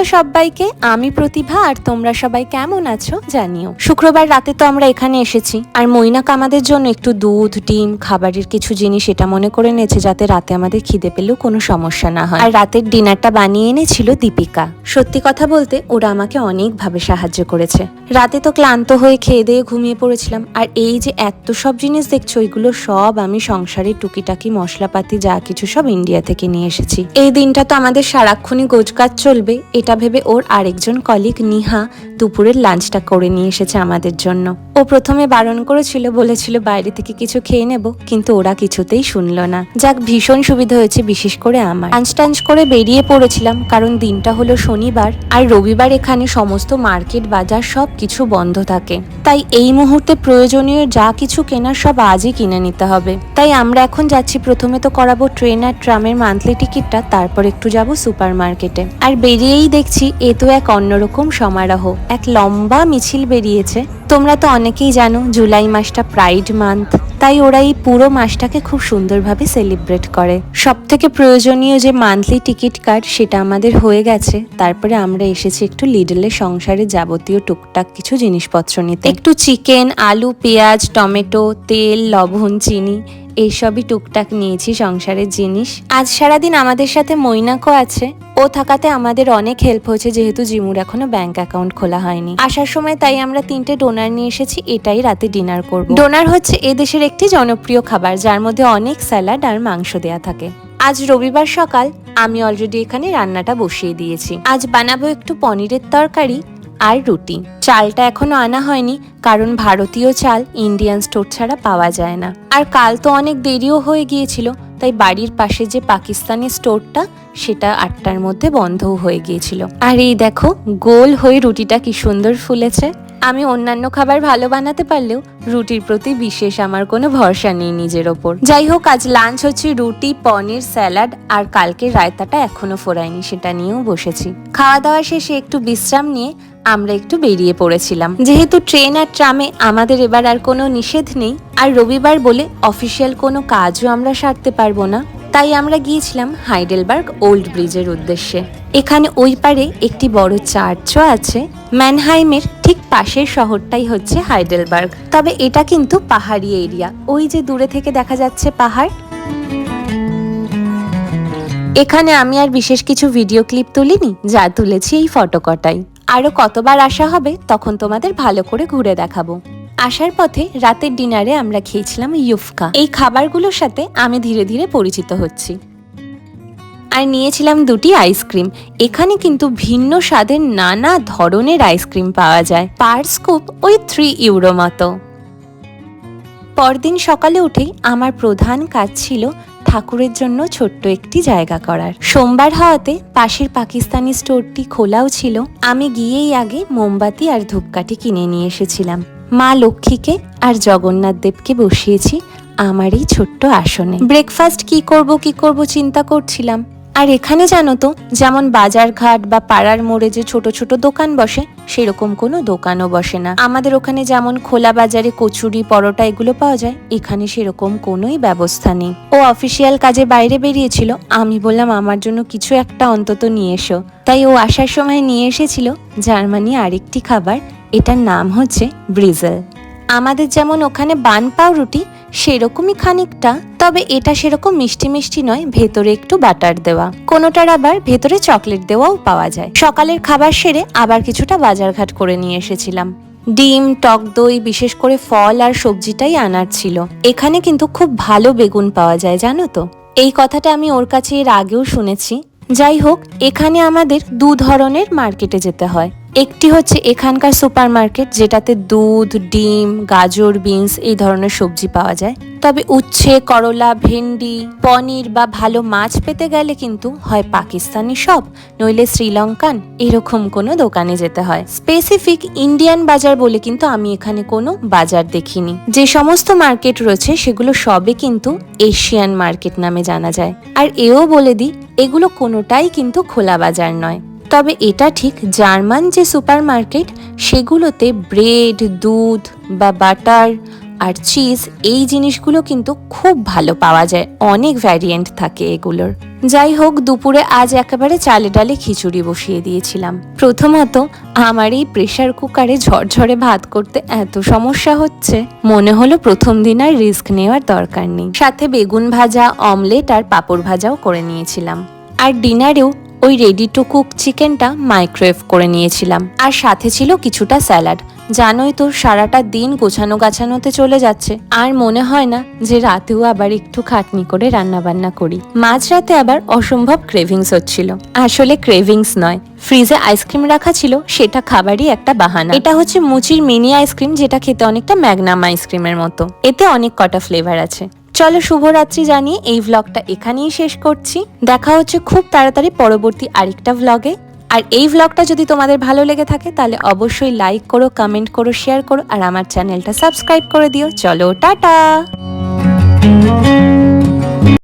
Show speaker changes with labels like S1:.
S1: Hello সবাইকে, আমি প্রতিভা আর তোমরা সবাই কেমন আছো জানিও। শুক্রবার রাতে তো আমরা এখানে এসেছি। আর মইনাক আমাদের জন্য একটু দুধ, ডিম, খাবারের কিছু জিনিস এটা মনে করে নিয়েছে যাতে রাতে আমাদের খিদে পেলেও কোনো সমস্যা না হয়। আর রাতের ডিনারটা বানিয়ে এনেছিল দীপিকা। সত্যি কথা বলতে, ওরা আমাকে অনেকভাবে সাহায্য করেছে। রাতে তো ক্লান্ত হয়ে খেয়ে দিয়ে ঘুমিয়ে পড়েছিলাম। আর এই যে এত সব জিনিস দেখছ, এগুলো সব আমি সংসারে টুকিটাকি মশলাপাতি, যা কিছু সব ইন্ডিয়া থেকে নিয়ে এসেছি। এই দিনটা তো আমাদের সারাক্ষণই গোজকাজ চলবে, এটা ভেবে ওর আরেকজন কলিগ নিহা দুপুরের লাঞ্চটা করে নিয়ে এসেছে আমাদের জন্য। ও প্রথমে বারণ করেছিল, বলেছিল, বাইরে থেকে কিছু খেয়ে নেব। কিন্তু ওরা কিছুতেই শুনলো না। যাক, ভীষণ সুবিধা হয়েছে বিশেষ করে আমার। লাঞ্চ টাঞ্চ করে বেরিয়ে পড়েছিলাম, কারণ দিনটা হলো শনিবার আর রবিবার এখানে সমস্ত মার্কেট, বাজার সব কিছু বন্ধ থাকে। তাই এই মুহূর্তে প্রয়োজনীয় যা কিছু কেনার সব আজই কিনে নিতে হবে। তাই আমরা এখন যাচ্ছি, প্রথমে তো করাবো ট্রেন আর ট্রামের মান্থলি টিকিটটা, তারপর একটু যাব সুপার মার্কেটে আর বেরিয়েই দেখছি, এ তো এক অন্যরকম সমারোহ। এক লম্বা মিছিল বেরিয়েছে তোমরা তো অনেকেই জানো, জুলাই মাসটা প্রাইড মান্থ তাই ওরা এই পুরো মাসটাকে খুব সুন্দরভাবে সেলিব্রেট করে। সব থেকে প্রয়োজনীয় যে মান্থলি টিকিট কার্ড সেটা আমাদের হয়ে গেছে। তারপরে আমরা এসেছি একটু লিডলের সংসারে যাবতীয় টুকটাক কিছু জিনিসপত্র নিতে। একটু চিকেন আলু, পেঁয়াজ, টমেটো, তেল, লবণ, চিনি এইসবই টুকটাক নিয়েছি সংসারের জিনিস। আজ সারাদিন আমাদের সাথে মৈনাকও আছে। ও থাকাতে আমাদের অনেক হেল্প হয়েছে, যেহেতু জিমুর এখনও ব্যাংক অ্যাকাউন্ট খোলা হয়নি। আসার সময় তাই আমরা তিনটে ডোনার নিয়ে এসেছি, এটাই রাতে ডিনার করব। ডোনার হচ্ছে এদেশের একটি জনপ্রিয় খাবার, যার মধ্যে অনেক স্যালাড আর মাংস দেয়া থাকে। আজ রবিবার সকাল, আমি অলরেডি এখানে রান্নাটা বসিয়ে দিয়েছি। আজ বানাবো একটু পনিরের তরকারি আর রুটি। চালটা এখনও আনা হয়নি, কারণ ভারতীয় চাল ইন্ডিয়ান স্টোর ছাড়া পাওয়া যায় না। আর কাল তো অনেক দেরিও হয়ে গিয়েছিল, তাই বাড়ির পাশে যে পাকিস্তানি স্টোরটা, সেটা আটটার মধ্যে বন্ধও হয়ে গিয়েছিল। আর এই দেখো, গোল হয়ে রুটিটা কি সুন্দর ফুলেছে। আমি অন্যান্য খাবার ভালো বানাতে পারলেও রুটির প্রতি বিশেষ আমার কোনো ভরসা নেই নিজের ওপর। যাই হোক, আজ লাঞ্চ হচ্ছে রুটি, পনির, স্যালাড, আর কালকের রায়তাটা এখনও ফোরায়নি, সেটা নিয়েও বসেছি। খাওয়া দাওয়া শেষে একটু বিশ্রাম নিয়ে আমরা একটু বেরিয়ে পড়েছিলাম। যেহেতু ট্রেন আর ট্রামে আমাদের এবার আর কোনো নিষেধ নেই, আর রবিবার বলে অফিসিয়াল কোনো কাজও আমরা সারতে পারব না, তাই আমরা গিয়েছিলাম হাইডেলবার্গ ওল্ড ব্রিজের উদ্দেশ্যে। এখানে ওই পারে একটি বড় চার্চও আছে, ম্যানহাইমের ঠিক পাশের শহরটাই হচ্ছে হাইডেলবার্গ। তবে এটা কিন্তু পাহাড়ি এরিয়া, ওই যে দূরে থেকে দেখা যাচ্ছে পাহাড়। এখানে আমি আর বিশেষ কিছু ভিডিও ক্লিপ তুলিনি, যা তুলেছি এই ফটোকটাই আরও কতবার আসা হবে, তখন তোমাদের ভালো করে ঘুরে দেখাবো। আসার পথে রাতের ডিনারে আমরা খেয়েছিলাম ইউফকা। এই খাবারগুলোর সাথে আমি ধীরে ধীরে পরিচিত হচ্ছি। আর নিয়েছিলাম দুটি আইসক্রিম। এখানে কিন্তু ভিন্ন স্বাদের নানা ধরনের আইসক্রিম পাওয়া যায়। পার স্কুপ ওই থ্রি ইউরো মতো। পরদিন সকালে উঠেই আমার প্রধান কাজ ছিল ঠাকুরের জন্য ছোট্ট একটি জায়গা করার। সোমবার হওয়াতে পাশের পাকিস্তানি স্টোরটি খোলাও ছিল। আমি গিয়েই আগে মোমবাতি আর ধূপকাঠি কিনে নিয়ে এসেছিলাম। মা লক্ষ্মীকে আর জগন্নাথ দেবকে বসিয়েছি আমার এই ছোট্ট আসনে। ব্রেকফাস্ট কি করব কি করব চিন্তা করছিলাম। আর এখানে জানো তো, যেমন বাজারঘাট বা পাড়ার মোড়ে যে ছোট ছোট দোকান বসে, সেরকম কোনো দোকানও বসে না। আমাদের ওখানে যেমন খোলা বাজারে কচুরি, পরোটা এগুলো পাওয়া যায়, এখানে সেরকম কোনোই ব্যবস্থা নেই। ও অফিসিয়াল কাজে বাইরে বেরিয়েছিল, আমি বললাম, আমার জন্য কিছু একটা অন্তত নিয়ে এসো। তাই ও আসার সময় নিয়ে এসেছিল জার্মানি আরেকটি খাবার, এটার নাম হচ্ছে ব্রিজেল। আমাদের যেমন ওখানে বান পাউরুটি, সেরকমই খানিকটা, তবে এটা সেরকম মিষ্টি মিষ্টি নয়, ভেতরে একটু বাটার দেওয়া। কোনোটার আবার ভেতরে চকলেট দেওয়াও পাওয়া যায়। সকালের খাবার সেরে আবার কিছুটা বাজারঘাট করে নিয়ে এসেছিলাম। ডিম, টক দই, বিশেষ করে ফল আর সবজিটাই আনার ছিল। এখানে কিন্তু খুব ভালো বেগুন পাওয়া যায়, জানো তো? এই কথাটা আমি ওর কাছে এর আগেও শুনেছি। যাই হোক, এখানে আমাদের দু ধরনের মার্কেটে যেতে হয়। একটি হচ্ছে এখানকার সুপার মার্কেট যেটাতে দুধ, ডিম, গাজর, বিনস এই ধরনের সবজি পাওয়া যায়। তবে উচ্ছে, করলা, ভেন্ডি, পনির বা ভালো মাছ পেতে গেলে কিন্তু হয় পাকিস্তানি সব নইলে শ্রীলঙ্কান, এরকম কোনো দোকানে যেতে হয়। স্পেসিফিক ইন্ডিয়ান বাজার বলে কিন্তু আমি এখানে কোনো বাজার দেখিনি। যে সমস্ত মার্কেট রয়েছে, সেগুলো সবে কিন্তু এশিয়ান মার্কেট নামে জানা যায়। আর এও বলে দিই, এগুলো কোনোটাই কিন্তু খোলা বাজার নয়। তবে এটা ঠিক জার্মান যে সুপার মার্কেট সেগুলোতে ব্রেড, দুধ বা বাটার আর চিজ এই জিনিসগুলো কিন্তু খুব ভালো পাওয়া যায়। অনেক ভ্যারিয়েন্ট থাকে এগুলোর। যাই হোক, দুপুরে আজ একেবারে চালে ডালে খিচুড়ি বসিয়ে দিয়েছিলাম। প্রথমত, আমার এই প্রেশার কুকারে ঝরঝরে ভাত করতে এত সমস্যা হচ্ছে। মনে হলো প্রথম দিন আর রিস্ক নেওয়ার দরকার নেই। সাথে বেগুন ভাজা অমলেট আর পাঁপড় ভাজাও করে নিয়েছিলাম। আর ডিনারেও ওই রেডি টু কুক চিকেনটা মাইক্রোওয়েভ করে নিয়েছিলাম। আর সাথে ছিল কিছুটা স্যালাড জানোই তো, সারাটা দিন গোছানো গাছানোতে চলে যাচ্ছে। আর মনে হয় না যে রাতেও আবার একটু খাটনি করে রান্না বান্না করি। মাঝরাতে আবার অসম্ভব ক্রেভিংস হচ্ছিল। আসলে ক্রেভিংস নয়। ফ্রিজে আইসক্রিম রাখা ছিল, সেটা খাবারই একটা বাহানা। এটা হচ্ছে মুচির মিনি আইসক্রিম, যেটা খেতে অনেকটা ম্যাগনাম আইসক্রিমের মতো। এতে অনেক কটা ফ্লেভার আছে। চলো শুভরাত্রি জানিয়ে এই ভ্লগটা এখানেই শেষ করছি। দেখা হচ্ছে খুব তাড়াতাড়ি পরবর্তী আরেকটা ভ্লগে আর এই ভ্লগটা যদি তোমাদের ভালো লেগে থাকে, তাহলে অবশ্যই লাইক করো কমেন্ট করো শেয়ার করো, আর আমার চ্যানেলটা সাবস্ক্রাইব করে দিও। চলো, টাটা!